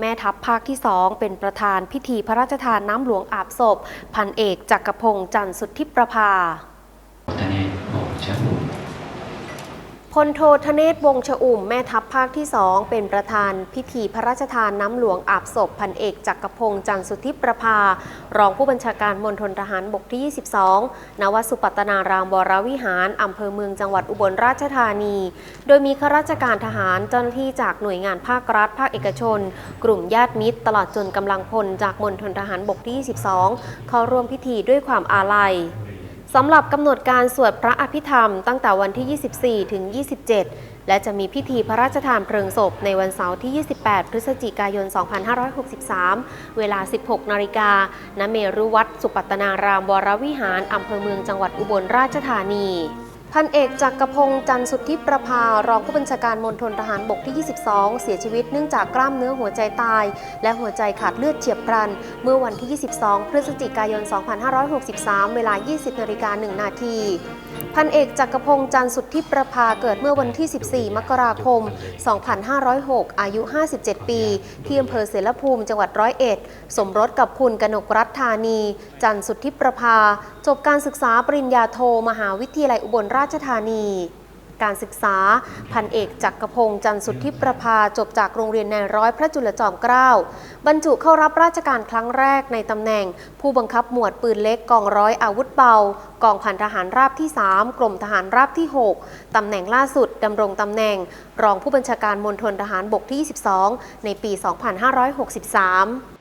แม่ทัพภาคที่ 2 เป็นประธานพิธีพระราชทานน้ำหลวงอาบศพ พันเอกจักรพงษ์จันทร์สุทธิประภา พลโทธเนศวงชอุ่มแม่ทัพภาคที่2เป็นประธานพิธีพระราชทานน้ำหลวงอาบศพพันเอกจักรพงษ์จันสุทธิประภา รองผู้บัญชาการมณฑลทหารบกที่ 22 นวสุปัตนารามวรวิหารอำเภอเมืองจังหวัดอุบลราชธานี โดยมีข้าราชการทหารเจ้าหน้าที่จากหน่วยงานภาครัฐ ภาคเอกชน กลุ่มญาติมิตร ตลอดจนกำลังพลจากมณฑลทหารบกที่ 22 เข้าร่วมพิธีด้วยความอาลัย สำหรับกำหนดการสวดพระอภิธรรมตั้งแต่วันที่ 24 ถึง 27 และจะมีพิธีพระราชทานเพลิงศพในวันเสาร์ที่ 28 พฤศจิกายน 2563 เวลา 16 นาฬิกา ณ เมรุวัดสุปัตตนารามวรวิหาร อำเภอเมืองจังหวัดอุบลราชธานี พันเอกจักรพงษ์จันทร์สุทธิประภารองผู้บัญชาการมณฑลทหารบกที่ 22 เสียชีวิตเนื่องจากกล้ามเนื้อหัวใจตาย และหัวใจขาดเลือดเฉียบพลัน เมื่อวันที่ 22 พฤศจิกายน 2563 เวลา 20นาฬิกา1นาทีพันเอกจักรพงษ์จันทร์สุทธิประภาเกิดเมื่อวันที่ 14 มกราคม 2506 อายุ 57 ปี ที่อำเภอเสรภูมิจังหวัดร้อยเอ็ด สมรสกับคุณกนกรัฐธานี จันทร์สุทธิประภา จบการศึกษาปริญญาโท มหาวิทยาลัยอุบลราราชธานี การศึกษา พันเอกจักรพงษ์จันทร์สุทธิประภาจบจากโรงเรียนนายร้อยพระจุลจอมเกล้าบรรจุเข้ารับราชการครั้งแรกในตำแหน่ง ผู้บังคับหมวดปืนเล็กกองร้อยอาวุธเบา กองพันทหารราบที่ 3 กรมทหารราบที่ 6 ตำแหน่งล่าสุดดำรงตำแหน่ง รองผู้บัญชาการมณฑลทหารบกที่ 22 ในปี 2563